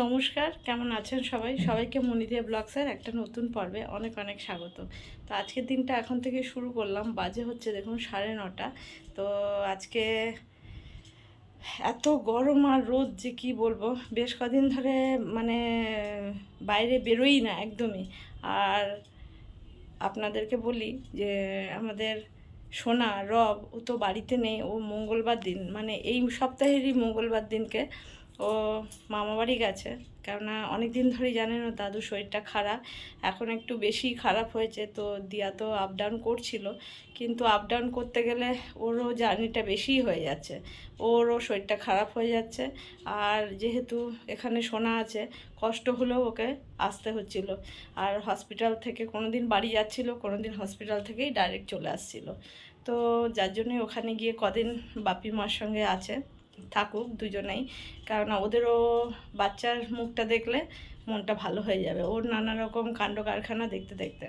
নমস্কার, কেমন আছেন সবাই? সবাইকে মনিদিয়া ব্লগসের একটা নতুন পর্বে অনেক অনেক স্বাগত। তো আজকের দিনটা এখন থেকে শুরু করলাম, বাজে হচ্ছে দেখুন সাড়ে নটা। তো আজকে এত গরম আর রোদ যে কি বলব? বেশ কদিন ধরে মানে বাইরে বেরোই না একদমই। আর আপনাদেরকে বলি যে আমাদের সোনা, রব ও তো বাড়িতে নেই, ও মঙ্গলবার দিন মানে এই সপ্তাহেরই মঙ্গলবার দিনকে ও মামা বাড়ি গেছে। কেননা অনেক দিন ধরেই জানেন ও দাদুর শরীরটা খারাপ। এখন একটু বেশি খারাপ হয়েছে তো দিয়া তো আপ ডাউন করছিল। কিন্তু আপ ডাউন করতে গেলে ওরও জার্নিটা বেশিই হয়ে যাচ্ছে। ওরও শরীরটা খারাপ হয়ে যাচ্ছে। আর যেহেতু এখানে শোনা আছে, কষ্ট হলেও ওকে আসতে হচ্ছিল। আর হসপিটাল থেকে কোনো দিন বাড়ি যাচ্ছিল কোনো দিন হসপিটাল থেকেই ডাইরেক্ট চলে আসছিল। তো যার জন্যই ওখানে গিয়ে কদিন বাপি মার সঙ্গে আছে। থাকুক দুজনেই। কারণ ওদেরও বাচ্চার মুখটা দেখলে মনটা ভালো হয়ে যাবে। ওর নানা রকম কাণ্ড কারখানা দেখতে দেখতে।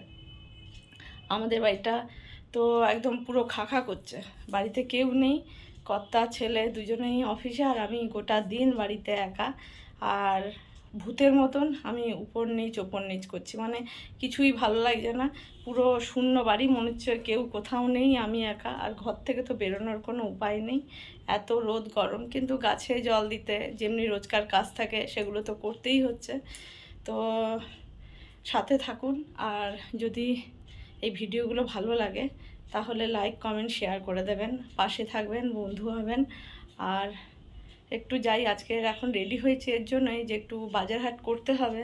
আমাদের বাড়িটা তো একদম পুরো খাখা করছে। বাড়িতে কেউ নেই, কর্তা, ছেলে দুজনেই অফিসে আর আমি গোটা দিন বাড়িতে একা। আর ভূতের মতন আমি উপর নিচ, ওপর নিচ করছি। মানে কিছুই ভালো লাগছে না। পুরো শূন্য বাড়ি, মনে হচ্ছে কেউ কোথাও নেই, আমি একা। আর ঘর থেকে তো বেরোনোর কোনো উপায় নেই। এত রোদ, গরম। কিন্তু গাছে জল দিতে, যেমনি রোজকার কাজ থাকে, সেগুলো তো করতেই হচ্ছে। তো সাথে থাকুন। আর যদি এই ভিডিওগুলো ভালো লাগে, তাহলে লাইক কমেন্ট শেয়ার করে দেবেন। পাশে থাকবেন, বন্ধু হবেন। আর একটু যাই আজকে এখন রেডি হয়েছে, এর জন্যই যে একটু বাজার হাট করতে হবে।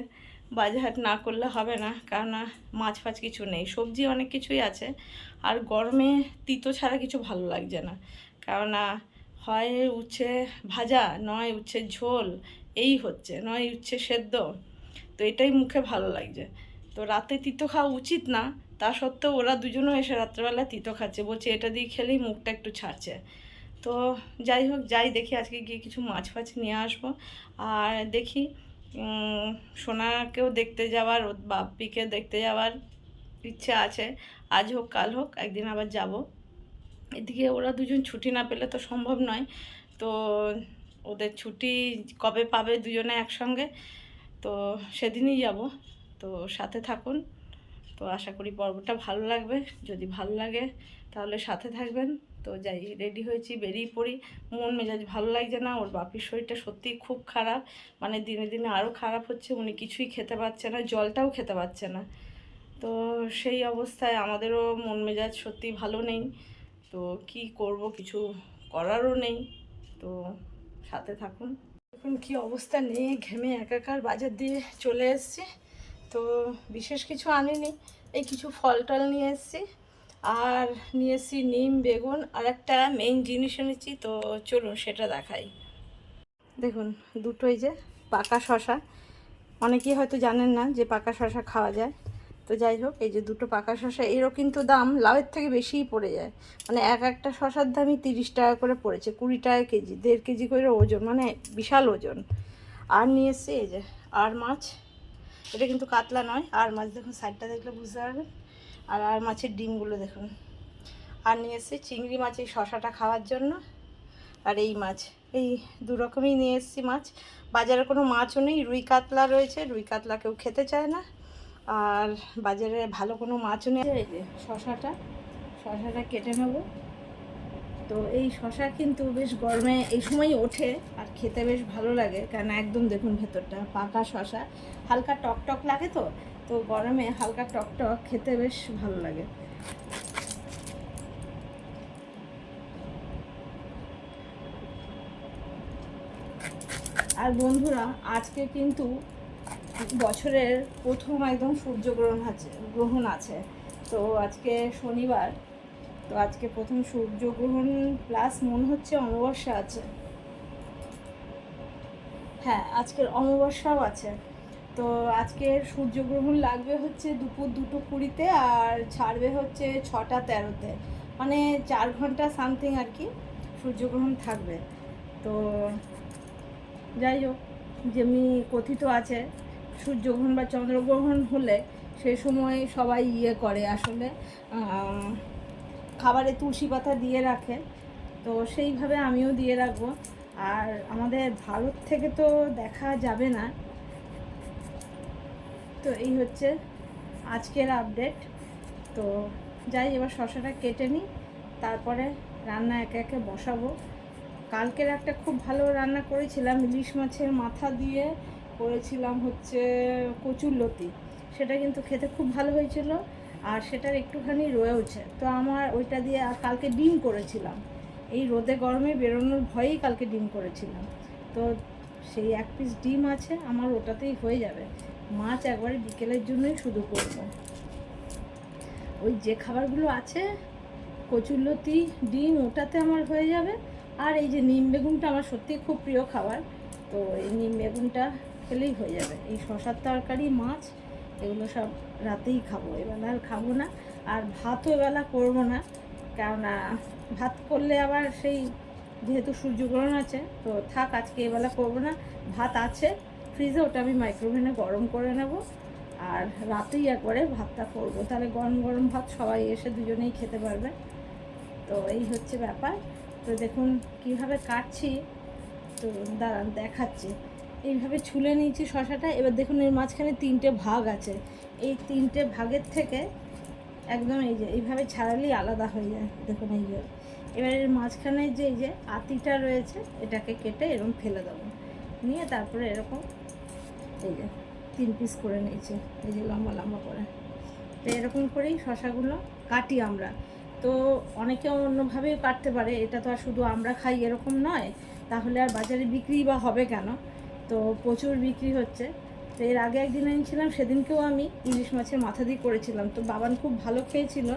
বাজার হাট না করলে হবে না, কেননা মাছ ফাছ কিছু নেই, সবজি অনেক কিছুই আছে। আর গরমে তিতো ছাড়া কিছু ভালো লাগছে না, কেননা হয় উচ্ছে ভাজা, নয় উচ্ছে ঝোল, এই হচ্ছে, নয় উচ্ছে সেদ্ধ, তো এটাই মুখে ভালো লাগছে। তো রাতে তিতো খাওয়া উচিত না, তা সত্ত্বেও ওরা দুজনও এসে রাত্রেবেলা তিতো খাচ্ছে, বলছে এটা দিয়ে খেলেই মুখটা একটু ছাড়ছে। তো যাই হোক, যাই দেখি আজকে গিয়ে কিছু মাছ ফাছ নিয়ে আসব। আর দেখি সোনাকেও দেখতে যাওয়ার, ওর বাপ্পিকে দেখতে যাওয়ার ইচ্ছে আছে। আজ হোক, কাল হোক, একদিন আবার যাব। এদিকে ওরা দুজন ছুটি না পেলে তো সম্ভব নয়। তো ওদের ছুটি কবে পাবে দুজনে একসঙ্গে, তো সেদিনই যাব। তো সাথে থাকুন। তো আশা করি পর্বটা ভালো লাগবে। যদি ভালো লাগে, তাহলে সাথে থাকবেন। তো যাই রেডি হয়েছি, বেরিয়ে পড়ি। মন মেজাজ ভালো লাগছে না, ওর বাপির শরীরটা সত্যিই খুব খারাপ। মানে দিনে দিনে আরও খারাপ হচ্ছে, উনি কিছুই খেতে পারছে না, জলটাও খেতে পারছে না। তো সেই অবস্থায় আমাদেরও মন মেজাজ সত্যি ভালো নেই। তো কি করব, কিছু করারও নেই। তো সাথে থাকুন। এখন কি অবস্থা? নিয়ে ঘেমে একাকার বাজার দিয়ে চলে এসেছি। তো বিশেষ কিছু আনিনি। এই কিছু ফল টল নিয়ে এসেছি। আর নিয়ে এসেছি নিম, বেগুন আর একটা মেইন জিনিস এনেছি, তো চলুন সেটা দেখাই। দেখুন দুটোই যে পাকা শশা অনেকেই হয়তো জানেন না যে পাকা শশা খাওয়া যায়। তো যাই হোক, এই যে দুটো পাকা শশা এরও কিন্তু দাম লাউয়ের থেকে বেশিই পড়ে যায়। মানে এক একটা শশার দামই তিরিশ টাকা করে পড়েছে, কুড়ি টাকা কেজি, দেড় কেজি করে ওজন মানে বিশাল ওজন। আর নিয়ে এসছি এই যে আর মাছ। এটা কিন্তু কাতলা নয়, আর মাছ দেখুন, সাইডটা দেখলে বুঝতে পারবেন। আর আর মাছের ডিমগুলো দেখুন। আর নিয়ে এসেছি চিংড়ি মাছ এই শশাটা খাওয়ার জন্য। আর এই মাছ, এই দু রকমই নিয়ে এসেছি মাছ। বাজারে কোনো মাছও নেই, রুই কাতলা রয়েছে, রুই কাতলা কেউ খেতে চায় না। আর বাজারে ভালো কোনো মাছও নেই। এই যে শশাটা শশাটা কেটে নেব। তো এই শশা কিন্তু বেশ গরমে এই সময় ওঠে আর খেতে বেশ ভালো লাগে। কারণ একদম দেখুন ভেতরটা, পাকা শশা। হালকা টক টক লাগে তো তো গরমে হালকা টক টক খেতে বেশ ভালো লাগে। আর বন্ধুরা, আজকে কিন্তু বছরের প্রথম একদম সূর্যগ্রহণ আছে, গ্রহণ আছে। তো আজকে শনিবার, তো আজকে প্রথম সূর্যগ্রহণ প্লাস মনে হচ্ছে অমাবস্যা আছে। হ্যাঁ আজকের অমাবস্যাও আছে। তো আজকের সূর্যগ্রহণ লাগবে হচ্ছে দুপুর দুটো কুড়িতে আর ছাড়বে হচ্ছে ছটা তেরোতে। মানে চার ঘণ্টা সামথিং আর কি সূর্যগ্রহণ থাকবে। তো যাই হোক, যেমনি কথিত আছে, সূর্যগ্রহণ বা চন্দ্রগ্রহণ হলে সে সময় সবাই ইয়ে করে আসলে খাবারে তুলসী পাতা দিয়ে রাখে। তো সেইভাবে আমিও দিয়ে রাখব। আর আমাদের ভারত থেকে তো দেখা যাবে না। তো এই হচ্ছে আজকের আপডেট তো যাই, এবার শশাটা কেটে নিই, তারপরে রান্না একে একে বসাবো। কালকের একটা খুব ভালো রান্না করেছিলাম, ইলিশ মাছের মাথা দিয়ে করেছিলাম হচ্ছে কচুরলতি সেটা কিন্তু খেতে খুব ভালো হয়েছিল, আর সেটার একটুখানি রয়েওছে তো আমার ওইটা দিয়ে আর কালকে ডিম করেছিলাম। এই রোদে গরমে বেরোনোর ভয়েই কালকে ডিম করেছিলাম। তো সেই এক পিস ডিম আছে, আমার ওটাতেই হয়ে যাবে। মাছ একবারে বিকেলের জন্যই শুধু করব। ওই যে খাবারগুলো আছে কচুরলতি ডিম, ওটাতে আমার হয়ে যাবে। আর এই যে নিম বেগুনটা আমার সত্যিই খুব প্রিয় খাবার, তো এই নিম বেগুনটা খেলেই হয়ে যাবে। এই শশার তরকারি, মাছ, এগুলো সব রাতেই খাব। এবেলা আর খাব না, আর ভাতও এবেলা করব না, কেননা ভাত করলে আবার সেই যেহেতু সূর্যগ্রহণ আছে, তো থাক আজকে এবেলা করব না, ভাত আছে। ফ্রিজে, ওটা আমি মাইক্রোওভেনে গরম করে নেব। আর রাতেই একবারে ভাতটা করব। তাহলে গরম গরম ভাত সবাই এসে দুজনেই খেতে পারবে। তো এই হচ্ছে ব্যাপার। তো দেখুন কীভাবে কাটছি। তো দাঁড়ান, দেখাচ্ছি। এইভাবে ছুলে নিয়েছি শশাটা। এবার দেখুন এর মাঝখানে তিনটে ভাগ আছে। এই তিনটে ভাগের থেকে একদম এই যে, এইভাবে ছাড়ালেই আলাদা হয়ে যায়। দেখুন এই যে। এবার এর মাঝখানে যে, এই যে আতিটা রয়েছে, এটাকে কেটে এরকম ফেলে দেবো। নিয়ে তারপরে এরকম এই যে, তিন পিস করে নিয়েছি, এই যে লম্বা লম্বা করে। তো এরকম করেই শশাগুলো কাটি আমরা। তো অনেকে অন্যভাবেও কাটতে পারে, এটা তো আর শুধু আমরা খাই এরকম নয়, তাহলে আর বাজারে বিক্রি বা হবে কেন? তো প্রচুর বিক্রি হচ্ছে। তো এর আগে একদিন এনেছিলাম সেদিনকেও আমি ইলিশ মাছের মাথা দিয়ে করেছিলাম। তো বাবান খুব ভালো খেয়েছিল,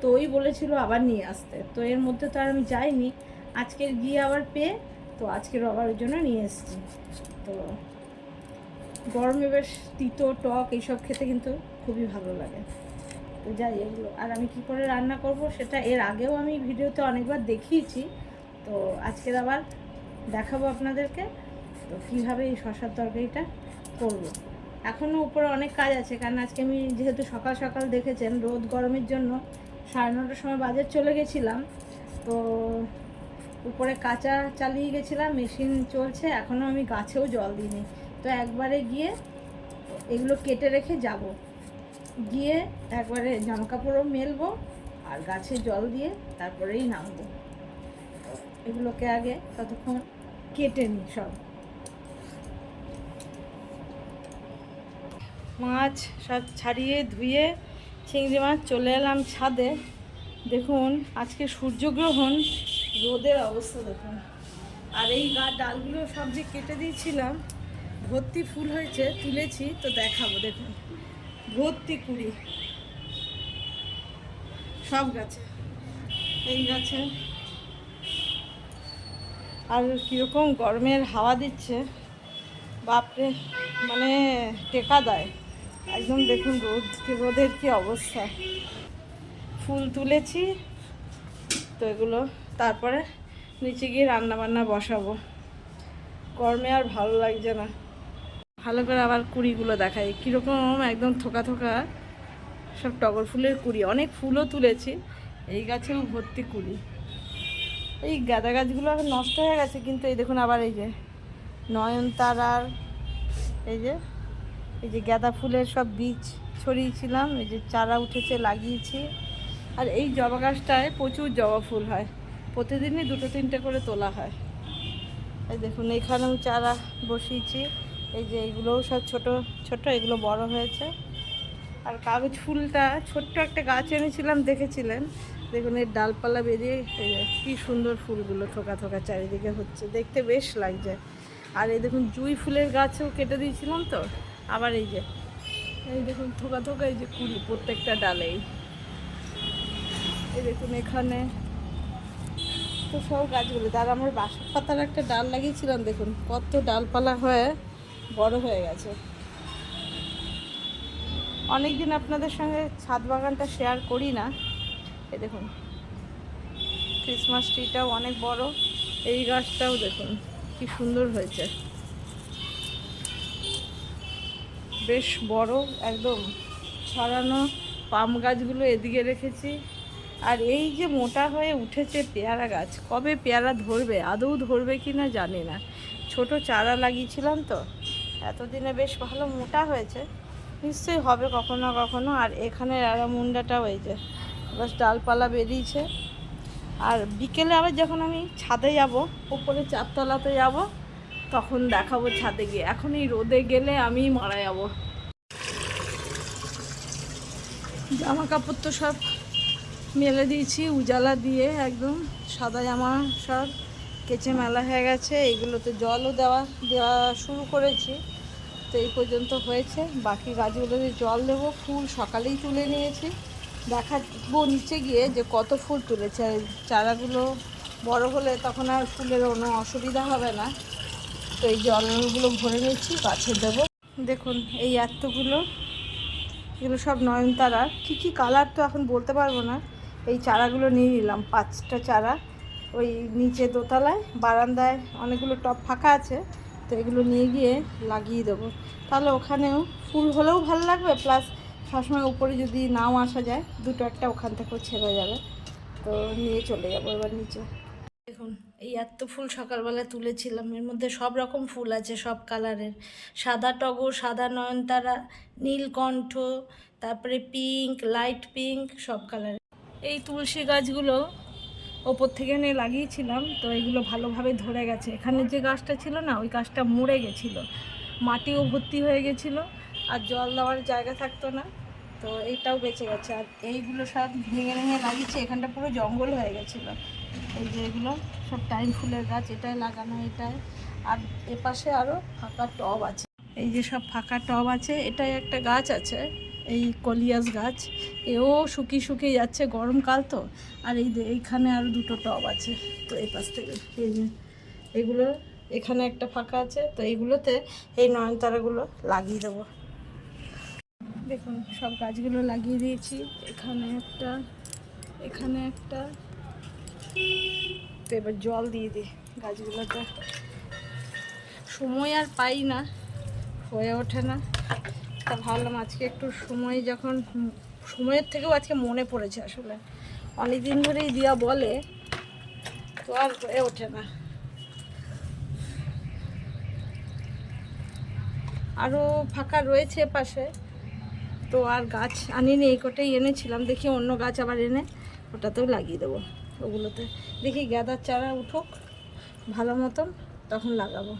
তো ওই বলেছিল আবার নিয়ে আসতে। তো এর মধ্যে তো আর আমি যাইনি, আজকের গিয়ে আবার পেয়ে, তো আজকের আবার ওই জন্য নিয়ে এসেছি। তো গরমে বেশ তিতো, টক এইসব খেতে কিন্তু খুবই ভালো লাগে। তো যাই, এগুলো। আর আমি কি করে রান্না করব সেটা এর আগেও আমি ভিডিওতে অনেকবার দেখিয়েছি। তো আজকের আবার দেখাবো আপনাদেরকে তো কীভাবে এই শশার তরকারিটা করব। এখনও উপরে অনেক কাজ আছে, কারণ আজকে আমি যেহেতু সকাল সকাল দেখেছেন, রোদ গরমের জন্য সাড়ে নটার সময় বাজার চলে গেছিলাম। তো উপরে কাঁচা চালিয়ে গেছিলাম, মেশিন চলছে এখনও আমি গাছেও জল দিইনি। তো একবারে গিয়ে এগুলো কেটে রেখে যাব। গিয়ে একবারে জামা কাপড়ও মেলবো আর গাছে জল দিয়ে তারপরেই নামবো। এগুলোকে আগে ততক্ষণ কেটে নিই সব। মাছ সব ছাড়িয়ে ধুয়ে চিংড়ি মাছ চলে এলাম ছাদে। দেখুন, আজকে সূর্যগ্রহণ, রোদের অবস্থা দেখুন। আর এই গা, ডালগুলো সব যে কেটে দিয়েছিলাম ভর্তি ফুল হয়েছে, তুলেছি, তো দেখাবো, দেখুন। ভর্তি কুড়ি। সব গাছে। এই গাছে। আর কীরকম গরমের হাওয়া দিচ্ছে, বাপরে মানে টেকা দেয়। একদম দেখুন রোদ, রোদের কি অবস্থা। ফুল তুলেছি, তো এগুলো তারপরে নিচে গিয়ে রান্না বান্না বসাবো। গরমে আর ভালো লাগছে না। ভালো করে আবার কুড়িগুলো দেখাই। কীরকম একদম থোকা থোকা সব টগর ফুলের কুড়ি। অনেক ফুলও তুলেছি। এই গাছেও ভর্তি কুড়ি। এই গাঁদা গাছগুলো আবার নষ্ট হয়ে গেছে, কিন্তু এই দেখুন আবার এই যে নয়নতারার এই যে এই যে গাঁদা ফুলের সব বীজ ছড়িয়েছিলাম, এই যে চারা উঠেছে, লাগিয়েছি। আর এই জবা গাছটায় প্রচুর জবা ফুল হয়। প্রতিদিনই দুটো তিনটে করে তোলা হয়। এই দেখুন, এখানেও চারা বসিয়েছি। এই যে এইগুলোও সব ছোট ছোট, এগুলো বড় হয়েছে। আর কাগজ ফুলটা, ছোট্ট একটা গাছ এনেছিলাম, দেখেছিলেন? দেখুন, এর ডালপালা বেরিয়ে কী সুন্দর ফুলগুলো থোকা থোকা চারিদিকে হচ্ছে। দেখতে বেশ লাগছে। আর এই দেখুন, জুই ফুলের গাছও কেটে দিয়েছিলাম তো। আবার এই যে, এই দেখুন, থোকা থোকা এই যে কুড়ি প্রত্যেকটা ডালেই। এই দেখুন, এখানে তো সব গাছগুলো। তার আমার বাসক পাতার একটা ডাল লাগিয়েছিলাম, দেখুন, কত ডালপালা হয়ে বড় হয়ে গেছে। অনেক দিন আপনাদের সঙ্গে ছাদ বাগানটা শেয়ার করি না। এ দেখুন ক্রিসমাস ট্রিটাও অনেক বড়, এই গাছটাও দেখুন, কি সুন্দর হয়েছে। বেশ বড়, একদম ছড়ানো পাম গাছগুলো এদিকে রেখেছি। আর এই যে মোটা হয়ে উঠেছে পেয়ারা গাছ, কবে পেয়ারা ধরবে, আদৌ ধরবে কি না জানি না। ছোট চারা লাগিয়েছিলাম তো এতদিনে বেশ ভালো মোটা হয়েছে। নিশ্চয়ই হবে কখনো কখনো। আর এখানে মুন্ডাটাও যে বাস ডালপালা বেরিয়েছে। আর বিকেলে আবার যখন আমি ছাদে যাব উপরে চারতলাতে যাব, তখন দেখাবো ছাদে গিয়ে। এখন এই রোদে গেলে আমি মারা যাব। জামা কাপড় তো সব মেলে দিয়েছি, উজালা দিয়ে একদম সাদা জামা সব কেচে মেলা হয়ে গেছে, এইগুলোতে জলও দেওয়া দেওয়া শুরু করেছি। তো এই পর্যন্ত হয়েছে। বাকি গাছগুলোতে জল দেবো, ফুল সকালেই তুলে নিয়েছি। দেখাবো নিচে গিয়ে যে কত ফুল তুলেছে। চারাগুলো বড় হলে তখন আর ফুলের কোনো অসুবিধা হবে না। তো এই জলগুলো ভরে নিচ্ছি গাছে দেবো। দেখুন, এই এতগুলো, এগুলো সব নয়নতারার। কী কী কালার তো এখন বলতে পারব না। এই চারাগুলো নিয়ে নিলাম, পাঁচটা চারা। ওই নিচে দোতলায়, বারান্দায় অনেকগুলো টব ফাঁকা আছে, তো এগুলো নিয়ে গিয়ে লাগিয়ে দেবো। তাহলে ওখানেও ফুল হলেও ভালো লাগবে, প্লাস সবসময় উপরে যদি নাও আসা যায়, দুটো একটা ওখান থেকেও ছেড়ে যাবে। তো নিয়ে চলে যাব এবার নিচে। দেখুন, এই এত ফুল সকালবেলা তুলেছিলাম, এর মধ্যে সব রকম ফুল আছে, সব কালারের। সাদা টগর, সাদা নয়নতারা নীলকণ্ঠ তারপরে পিঙ্ক, লাইট পিঙ্ক, সব কালারের। এই তুলসী গাছগুলো ওপর থেকে এনে লাগিয়েছিলাম, তো এগুলো ভালোভাবে ধরে গেছে। এখানে যে গাছটা ছিল না, ওই গাছটা মরে গেছিল। মাটিও ভর্তি হয়ে গেছিল, আর জল দেওয়ার জায়গা থাকতো না, তো এইটাও বেঁচে গেছে। আর এইগুলো সব ভেঙে ভেঙে লাগিয়েছে, এখানটা পুরো জঙ্গল হয়ে গেছিল। এই যে এগুলো সব টাইম ফুলের গাছ, এটাই লাগানো, এটাই। আর এপাশে আরও ফাঁকা টব আছে। এই যে সব ফাঁকা টব আছে, এটাই একটা গাছ আছে। এই কলিয়াস গাছ, এও শুকিয়ে শুকিয়ে যাচ্ছে, গরমকাল তো। আর এই এইখানে আরও দুটো টব আছে, তো এই পাশ থেকে, এই যে এগুলো এখানে একটা ফাঁকা আছে, তো এইগুলোতে এই নয়নতারাগুলো লাগিয়ে দেবো। দেখুন, সব গাছগুলো লাগিয়ে দিয়েছি। এখানে একটা এখানে একটা। তো এবার জল দিয়ে দিই গাছগুলোতে। সময় আর পাই না, হয়ে ওঠে না। তা ভাবলাম আজকে একটু সময় যখন সময়ের থেকেও আজকে মনে পড়েছে আসলে। অনেক দিন ধরেই দিয়া বলে, তো আর হয়ে ওঠে না। আরও ফাঁকা রয়েছে পাশে, তো আর গাছ আনিনি, এই কটাই এনেছিলাম। দেখি অন্য গাছ আবার এনে ওটাতেও লাগিয়ে দেবো। ওগুলোতে দেখি গাঁদার চারা উঠুক, ভালো মতন তখন লাগাবো।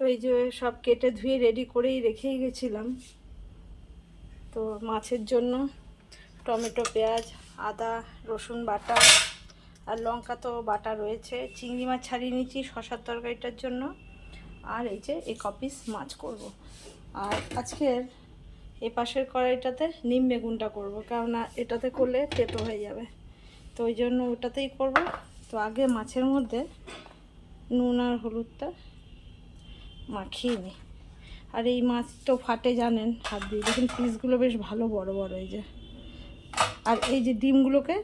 তো এই যে সব কেটে ধুয়ে রেডি করেই রেখেই গেছিলাম। তো মাছের জন্য টমেটো, পেঁয়াজ, আদা, রসুন বাটা আর লঙ্কা তো বাটা রয়েছে। চিংড়ি মাছ ছাড়িয়ে নিচ্ছি শশার তরকারিটার জন্য। আর এই যে এক পিস মাছ করব। আর আজকের এ পাশের কড়াইটাতে নিম বেগুনটা করব, কেননা এটাতে করলে তেতো হয়ে যাবে। তো ওই জন্য ওটাতেই করব। তো আগে মাছের মধ্যে নুন আর হলুদটা মাখিয়ে নিই আর এই মাছ তো ফাটে জানেন, হাত দিয়ে। দেখুন পিসগুলো বেশ ভালো বড় বড় এই যে। আর এই যে ডিমগুলোকে,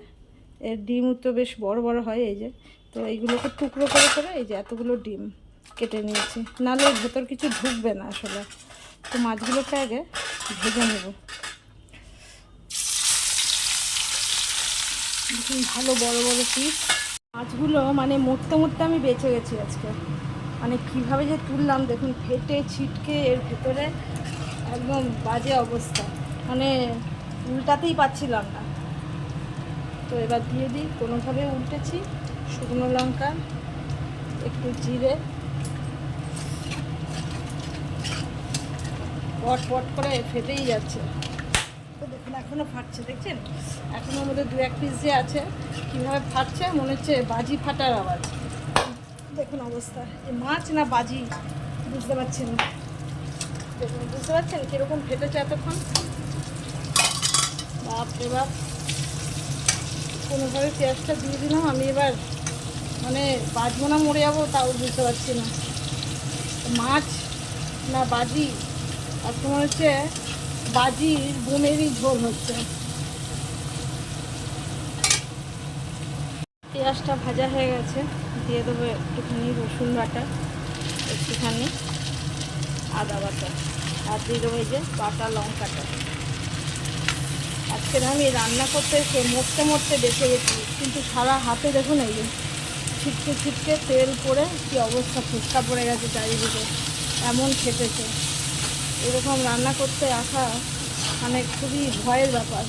এর ডিম তো বেশ বড় বড় হয় এই যে। তো এইগুলোকে টুকরো করে করে এই যে এতগুলো ডিম কেটে নিয়েছি। নাহলে ভেতর কিছু ঢুকবে না আসলে। তো মাছগুলোকে আগে ভেজে নেব। ভালো বড় বড় পিস মাছগুলো মানে মরতে মরতে আমি বেঁচে গেছি আজকে। মানে কীভাবে যে তুললাম, দেখুন, ফেটে, ছিটকে, এর ভেতরে একদম বাজে অবস্থা। মানে উল্টাতেই পাচ্ছিলাম না। তো এবার দিয়ে দিই, কোনোভাবে উল্টেছি, শুকনো লঙ্কা, একটু জিরে। পট পট করে ফেটেই যাচ্ছে। তো দেখুন এখনও ফাটছে, দেখছেন? এখনও আমাদের দু এক পিস যে আছে, কীভাবে ফাটছে, মনে হচ্ছে বাজি ফাটার আওয়াজ। দেখুন অবস্থা। যে মাছ না বাজি, বুঝতে পারছেন? না দেখুন, বুঝতে পারছেন কীরকম ফেটেছে এতক্ষণ? বাপ রে বাপ। কোনোভাবে পেঁয়াজটা দিয়ে দিলাম, আমি এবার মানে বাজবো না মরে যাব, তাও বুঝতে পারছি না। মাছ না বাজি, আর তোমার হচ্ছে বাজির বোমেরই ঝোল হচ্ছে। পেঁয়াজটা ভাজা হয়ে গেছে, দিয়ে দেবো একটুখানি রসুন বাটা, একটুখানি আদা বাটা, আর দিয়ে দেবো এই যে বাটা লঙ্কাটা। আজকে আমি রান্না করতে এসে মরতে মরতে বেঁচে গেছি, কিন্তু সারা হাতে দেখুন এই যে ছিটকে ছিটকে তেল পড়ে কি অবস্থা ফুচকা পড়ে গেছে চারিদিকে, এমন খেতেছে এরকম রান্না করতে আসা মানে খুবই ভয়ের ব্যাপার।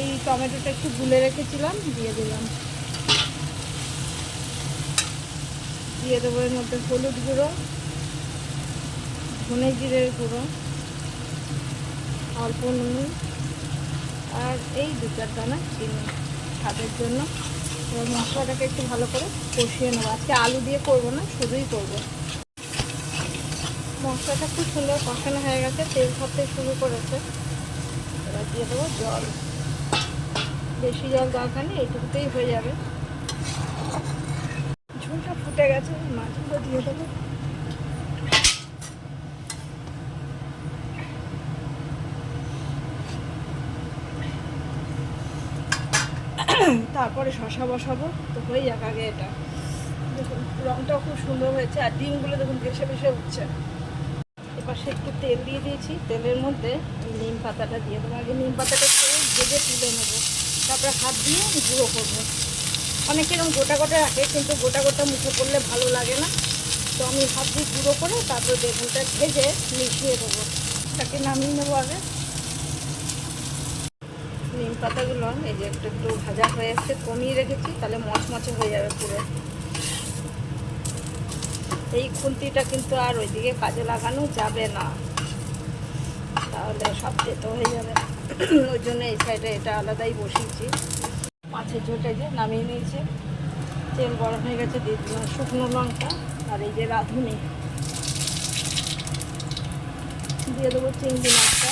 এই টমেটোটা একটু গুলে রেখেছিলাম, দিয়ে দিলাম। দিয়ে দেবো এর মধ্যে হলুদ গুঁড়ো, ধনে জিরের গুঁড়ো, অল্প নুন, আর এই দু চার দানা চিনি স্বাদের জন্য। এবার মশলাটাকে একটু ভালো করে কষিয়ে নেব। আজকে আলু দিয়ে করব না, শুধুই করব। মশলাটা খুব সুন্দর কষানো হয়ে গেছে, তেল ছাড়তে শুরু করেছে। এবার দিয়ে দেবো জল। বেশি জল দরকার নেই এইটুকুতেই হয়ে যাবে। ঝোলটা ফুটে গেছে মাছগুলো দিয়ে দেবো। তারপরে শশা বসাবো, তো হয়ে যাক আগে এটা। দেখুন, রংটাও খুব সুন্দর হয়েছে, আর ডিমগুলো দেখুন ভেসে ভেসে উঠছে। সে একটু তেল দিয়ে দিয়েছি, তেলের মধ্যে নিম পাতাটা দিয়ে দেবো। আগে নিম পাতাটা ভেজে তুলে নেব। তারপরে হাত দিয়ে গুঁড়ো করব। অনেকে এরকম গোটা গোটা রাখে, কিন্তু গোটা গোটা মুখে পড়লে ভালো লাগে না। তো আমি হাত দিয়ে গুঁড়ো করে তারপরে বেগুনটা ভেজে মিশিয়ে দেবো। তাকে নামিয়ে নেব আগে। নিম পাতাগুলো এই যে একটু একটু ভাজা হয়ে এসছে, কমিয়ে রেখেছি, তাহলে মচমচে হয়ে যাবে পুরো। এই খুন্তিটা কিন্তু আর ওইদিকে কাজে লাগানো যাবে না। তাহলে সব তেতো হয়ে যাবে। ওই জন্য এই সাইডে এটা আলাদাই বসিয়েছি। মাছের ঝোলটা যে নামিয়ে নিয়েছি। তেল গরম হয়ে গেছে, দিয়ে শুকনো লঙ্কা আর এই যে রাঁধুনি। দিয়ে দেবো চিংড়ি মাছটা।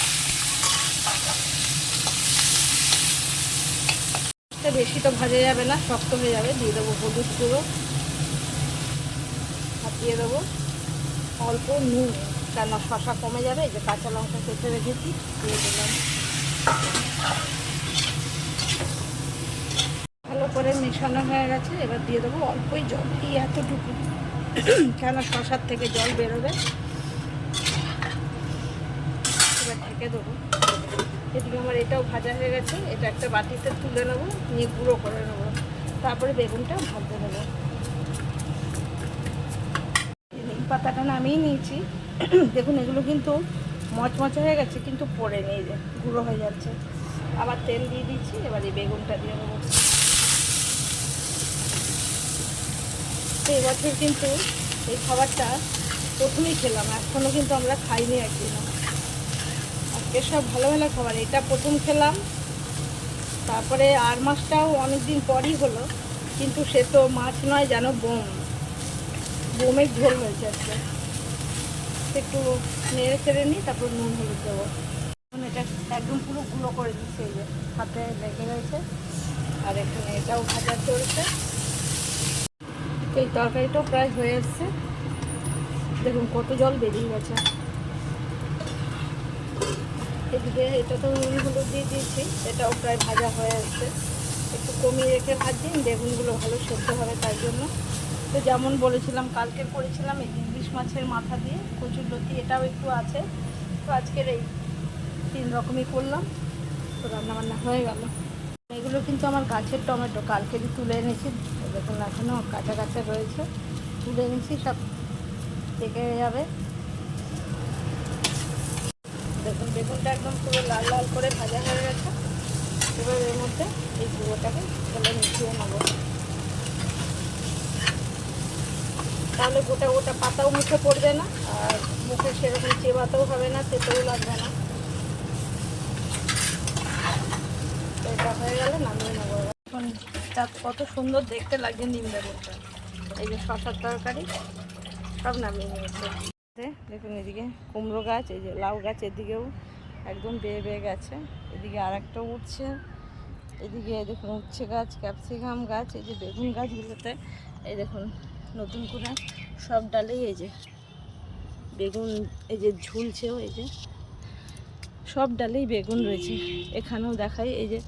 বেশি তো ভাজা যাবে না, শক্ত হয়ে যাবে। দিয়ে দেবো হলুদ গুঁড়ো। আর দিয়ে দেবো অল্প নুন। কেন শশা কমে যাবে, এই যে কাঁচা লঙ্কা কেটে রেখেছি, দিয়ে দিলাম। ভালো করে মেশানো হয়ে গেছে, এবার দিয়ে দেবো অল্পই জল, এই এতটুকু। কেন শশার থেকে জল বেরোবে। এবার ঢেকে দেবো। এদিকে আমার এটাও ভাজা হয়ে গেছে, এটা একটা বাটিতে তুলে নেব, নিয়ে গুঁড়ো করে নেব। তারপরে বেগুনটা ভাজতে নিম পাতাটা নামিয়ে নিয়েছি। দেখুন, এগুলো কিন্তু মচমচে হয়ে গেছে, কিন্তু পড়ে নেই যে, গুঁড়ো হয়ে যাচ্ছে। আবার তেল দিয়ে দিচ্ছি, এবার এই বেগুনটা দিয়ে দেবো। এবছর কিন্তু এই খাবারটা প্রথমেই খেলাম এখনও কিন্তু আমরা খাইনি একদিনও আজকে সব ভালো ভালো খাবার, এটা প্রথম খেলাম। তারপরে আর মাছটাও অনেক দিন পরই হলো, কিন্তু সে তো মাছ নয়, যেন বোম। বোমের ঝোল হয়েছে আজকে। একটু নেড়ে চেড়ে নিই, তারপর নুন, হলুদ দেবো। এটা একদম পুরো গুঁড়ো করে দিচ্ছে এই যে, হাতে লেগে রয়েছে। আর এখানে এটাও ভাজা চলছে। এই তরকারিটাও প্রায় হয়ে এসছে। দেখুন, কত জল বেরিয়ে গেছে। এদিকে এটা তো নুন, হলুদ দিয়ে দিয়েছি। এটাও প্রায় ভাজা হয়ে আসছে একটু কমিয়ে রেখে ভাজি বেগুনগুলো ভালো সেদ্ধ হবে তার জন্য। তো যেমন বলেছিলাম, কালকে করেছিলাম এই ইলিশ মাছের মাথা দিয়ে, কচুর লতি, এটাও একটু আছে। তো আজকের এই তিন রকমই করলাম। তো রান্নাবান্না হয়ে গেল। এগুলো কিন্তু আমার গাছের টমেটো কালকেরই তুলে এনেছি, দেখুন এখনও কাঁচা কাঁচা রয়েছে। তুলে এনেছি, সব পেকে যাবে। দেখুন, বেগুনটা একদম পুরো লাল লাল করে ভাজা হয়ে গেছে। এবার এর মধ্যে এই গুঁড়োটাকে ঢেলে মিশিয়ে নেব। তাহলে গোটা গোটা পাতাও মুখে পড়বে না, আর মুখে সেরকম চেবাতেও হবে না তেতেও লাগবে না। এটা হয়ে গেলে নামিয়ে নেব এখন কত সুন্দর দেখতে লাগছে নিম বেগুনটা। এই যে শশার তরকারি, সব নামিয়ে নিয়েছে দেখুন এদিকে কুমড়ো গাছ, এই যে লাউ গাছ এদিকেও একদম বেয়ে বেয়ে গেছে। এদিকে আর একটা উঠছে। এদিকে দেখুন উচ্ছে গাছ, ক্যাপসিকাম গাছ, এই যে বেগুন গাছগুলোতে, এই দেখুন নতুন করে সব ডালেই এই যে বেগুন, এই যে ঝুলছেও এই যে। সব ডালেই বেগুন রয়েছে। এখানেও দেখাই, এই যে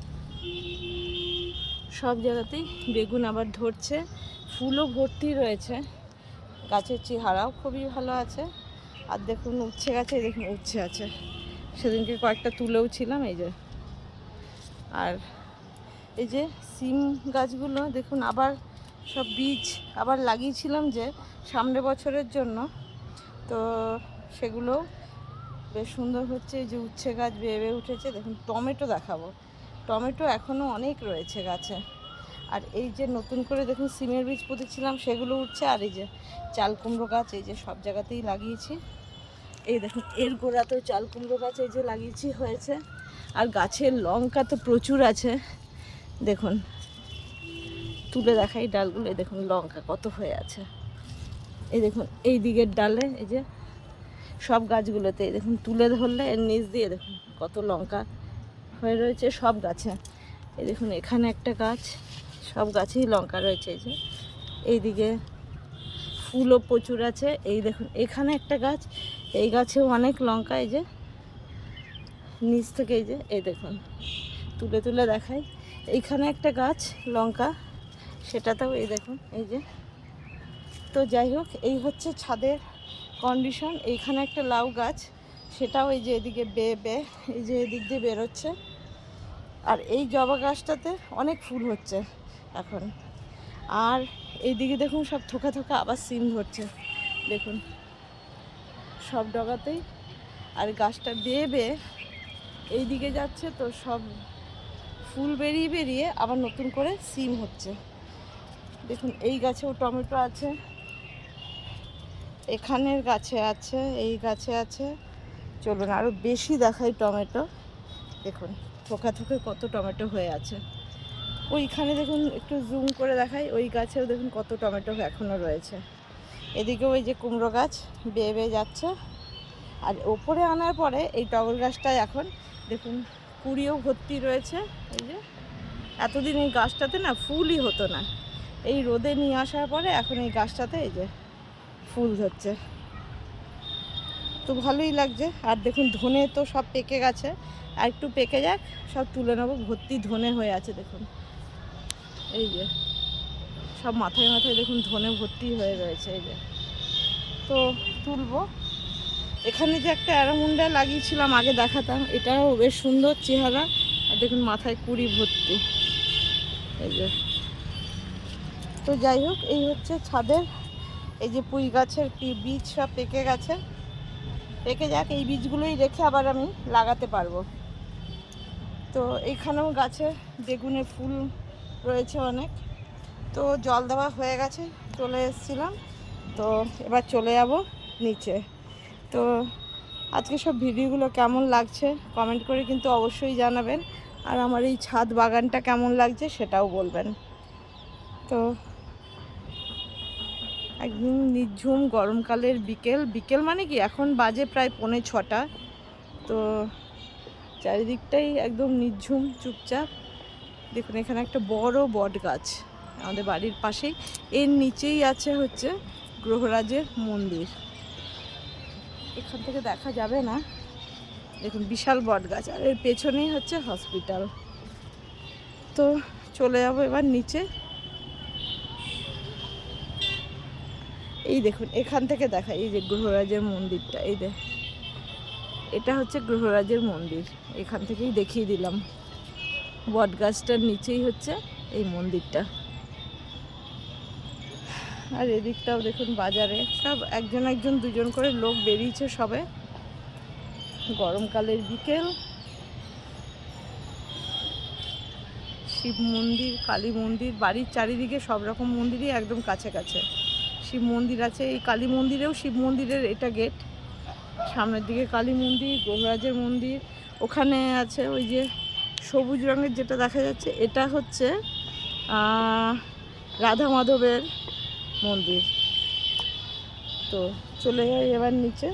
সব জায়গাতেই বেগুন আবার ধরছে। ফুলও ভর্তি রয়েছে। গাছের চেহারাও খুবই ভালো আছে। আর দেখুন, উচ্ছে গাছে দেখুন, উচ্ছে আছে। সেদিনকে কয়েকটা তুলেও ছিলাম, এই যে। আর এই যে সিম গাছগুলো, দেখুন, আবার সব বীজ আবার লাগিয়েছিলাম যে সামনে বছরের জন্য। তো সেগুলো বেশ সুন্দর হচ্ছে যে উচ্ছে গাছ বেয়ে বেয়ে উঠেছে। দেখুন, টমেটো দেখাবো। টমেটো এখনও অনেক রয়েছে গাছে। আর এই যে নতুন করে দেখুন, সিমের বীজ পুঁতেছিলাম, সেগুলো উঠছে। আর এই যে চাল কুমড়ো গাছ, এই যে সব জায়গাতেই লাগিয়েছি। এই দেখুন, এর গোড়াতেও চাল কুমড়ো গাছ এই যে লাগিয়েছি, হয়েছে। আর গাছের লঙ্কা তো প্রচুর আছে। দেখুন তুলে দেখাই ডালগুলো। এই দেখুন, লঙ্কা কত হয়ে আছে। এই দেখুন, এই দিকের ডালে, এই যে সব গাছগুলোতে, এই দেখুন, তুলে ধরলে এর নিচ দিয়ে দেখুন, কত লঙ্কা হয়ে রয়েছে সব গাছে। এই দেখুন, এখানে একটা গাছ, সব গাছেই লঙ্কা রয়েছে, এই যে। এইদিকে ফুলও প্রচুর আছে। এই দেখুন, এখানে একটা গাছ, এই গাছেও অনেক লঙ্কা, এই যে নিচ থেকে, এই যে, এই দেখুন, তুলে তুলে দেখাই। এইখানে একটা গাছ, লঙ্কা সেটাতেও এই দেখুন, এই যে। তো যাই হোক, এই হচ্ছে ছাদের কন্ডিশন এইখানে একটা লাউ গাছ, সেটাও এই যে এদিকে বে বে, এই যে এদিক দিয়ে বেরোচ্ছে। আর এই জবা গাছটাতে অনেক ফুল হচ্ছে এখন। আর এইদিকে দেখুন, সব থোকা থোকা আবার সিম ধরছে। দেখুন, সব ডগাতেই। আর গাছটা বেয়ে বেয়ে এই দিকে যাচ্ছে তো সব ফুল বেরিয়ে বেরিয়ে আবার নতুন করে সিম হচ্ছে। দেখুন, এই গাছেও টমেটো আছে, এখানের গাছে আছে, এই গাছে আছে। চলুন আরও বেশি দেখাই টমেটো। দেখুন, থোকা থোকে কত টমেটো হয়ে আছে। ওইখানে দেখুন, একটু জুম করে দেখাই, ওই গাছেও দেখুন কত টমেটো এখনও রয়েছে। এদিকে ওই যে কুমড়ো গাছ বেয়ে বেয়ে যাচ্ছে। আর ওপরে আনার পরে এই টগর গাছটায় এখন দেখুন, কুড়িও ভর্তি রয়েছে। এই যে, এতদিন এই গাছটাতে না ফুলই হতো না। এই রোদে নিয়ে আসার পরে এখন এই গাছটাতে এই যে ফুল ধরছে। তো ভালোই লাগছে। আর দেখুন, ধনে তো সব পেকে গেছে। আর একটু পেকে যাক, সব তুলে নেব। ভর্তি ধনে হয়ে আছে, দেখুন। এই যে, সব মাথায় মাথায় দেখুন ধনে ভর্তি হয়ে রয়েছে, এই যে। তো তুলবো। এখানে যে একটা অ্যারামুন্ডা লাগিয়েছিলাম, আগে দেখাতাম। এটাও বেশ সুন্দর চেহারা। আর দেখুন, মাথায় কুড়ি ভর্তি। এই যে তো যাই হোক, এই হচ্ছে ছাদের, এই যে পুঁই গাছের বীজ সব পেকে গেছে। পেকে যাক, এই বীজগুলোই রেখে আবার আমি লাগাতে পারব। তো এইখানেও গাছে বেগুনের ফুল রয়েছে অনেক। তো জল দেওয়া হয়ে গেছে, চলে এসেছিলাম। তো এবার চলে যাব নিচে। তো আজকে সব ভিডিওগুলো কেমন লাগছে কমেন্ট করে কিন্তু অবশ্যই জানাবেন। আর আমার এই ছাদ বাগানটা কেমন লাগছে সেটাও বলবেন। তো একদম নিঝুম গরমকালের বিকেল। বিকেল মানে কি? এখন বাজে প্রায় পৌনে ছটা। তো চারিদিকটাই একদম নিঝুম চুপচাপ। দেখুন, এখানে একটা বড় বট গাছ আমাদের বাড়ির পাশেই। এর নিচেই আছে হচ্ছে গ্রহরাজের মন্দির। এখান থেকে দেখা যাবে না। দেখুন, বিশাল বট গাছ। আর এর পেছনেই হচ্ছে হসপিটাল। তো চলে যাব এবার নিচে। এই দেখুন, এখান থেকে দেখা, এই যে গ্রহরাজের মন্দিরটা, এই দেখ। এটা হচ্ছে গ্রহরাজের মন্দির, এখান থেকেই দেখিয়ে দিলাম। বট গাছটার নিচেই হচ্ছে এই মন্দিরটা। আর এদিকটাও দেখুন বাজারে, সব একজন একজন দুজন করে লোক বেরিয়েছে সবে। গরমকালের বিকেল। শিব মন্দির, কালী মন্দির, বাড়ির চারিদিকে সব রকম মন্দিরই একদম কাছে কাছে শিব মন্দির আছে। এই কালী মন্দিরেও শিব মন্দিরের এটা গেট। সামনের দিকে কালী মন্দির গৌরাজের মন্দির। ওখানে আছে ওই যে সবুজ রঙের যেটা দেখা যাচ্ছে, এটা হচ্ছে রাধা মাধবের মন্দির। তো চলে যাই এবার নিচে।